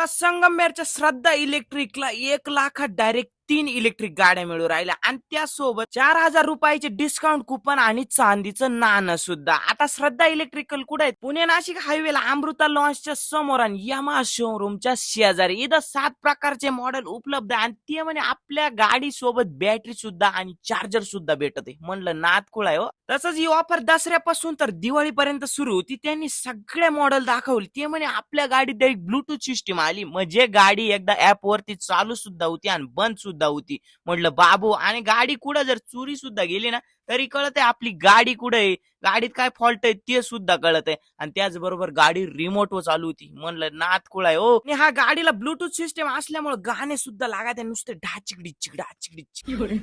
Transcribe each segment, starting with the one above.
आता संगमनेरच्या श्रद्धा इलेक्ट्रिकला एक लाखात डायरेक्ट तीन इलेक्ट्रिक गाड्या मिळू राहिल्या. आणि त्यासोबत चार हजार रुपयाचे डिस्काउंट कुपन आणि चांदीचं नाणं सुद्धा. आता श्रद्धा इलेक्ट्रिकल कुठे आहेत? पुणे नाशिक हायवेला अमृता लॉन्चच्या समोर आणि यमा शोरूमच्या शेजारी. इथं सात प्रकारचे मॉडेल उपलब्ध आहे आणि ते म्हणे आपल्या गाडी सोबत बॅटरी सुद्धा आणि चार्जर सुद्धा भेटत आहे. म्हणलं नातकुळ आहे हो. तसंच ही ऑफर दसऱ्यापासून तर दिवाळीपर्यंत सुरू होती. त्यांनी सगळे मॉडेल दाखवले. ते म्हणे आपल्या गाडीत एक ब्लूटूथ सिस्टीम आली. म्हणजे गाडी एकदा ऍप वरती चालू सुद्धा होती आणि बंद सुद्धा होती. म्हटलं बाबू आणि गाडी कुठं? जर चोरी सुद्धा गेली ना तरी कळत आहे आपली गाडी कुठं आहे? गाडीत काय फॉल्ट आहे ते सुद्धा कळत आहे. आणि त्याचबरोबर गाडी रिमोट वर चालू होती. म्हणलं नात कुळा आहे हो. आणि हा गाडीला ब्लूटूथ सिस्टम असल्यामुळे गाणे सुद्धा लागत आहे नुसते ढाचिकडी चिकडा चिकडी चिकडी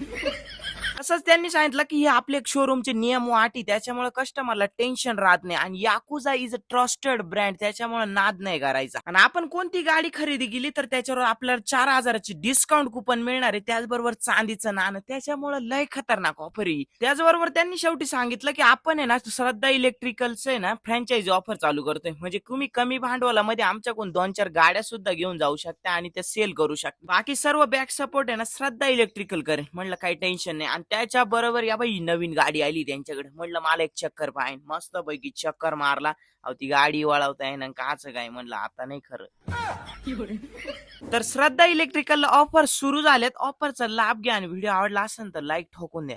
तसंच त्यांनी सांगितलं की हे आपले शोरूमचे नियम व अटी त्याच्यामुळे कस्टमरला टेन्शन राहत नाही. आणि Yakuza is a trusted brand त्याच्यामुळे नाद नाही करायचा. आणि आपण कोणती गाडी खरेदी केली तर त्याच्यावर आपल्याला चार हजाराची डिस्काउंट कुपन मिळणार आहे. त्याचबरोबर चांदीचं नाणं. त्याच्यामुळे लय खतरनाक ऑफर आहे त्याचबरोबर त्यांनी शेवटी सांगितलं की आपण ना श्रद्धा इलेक्ट्रिकल्स आहे ना फ्रँचायझी ऑफर चालू करतोय. म्हणजे तुम्ही कमी भांडवलामध्ये आमच्याकडून दोन चार गाड्या सुद्धा घेऊन जाऊ शकता आणि त्या सेल करू शकता. बाकी सर्व बॅक सपोर्ट आहे ना श्रद्धा इलेक्ट्रिकल करे. म्हणलं काही टेन्शन नाही. आणि त्याच्या बरोबर या बाई नवीन गाडी आली त्यांच्याकडे. म्हणलं मला एक चक्कर पाहिजे मस्त पैकी चक्कर मारला. अहो ती गाडी वळवताय ना काच काय म्हणलं? आता नाही खरं. तर श्रद्धा इलेक्ट्रिकल ऑफर सुरू झाल्यात ऑफरचा लाभ घ्या आणि व्हिडिओ आवडला असेल तर लाईक ठोकून द्या.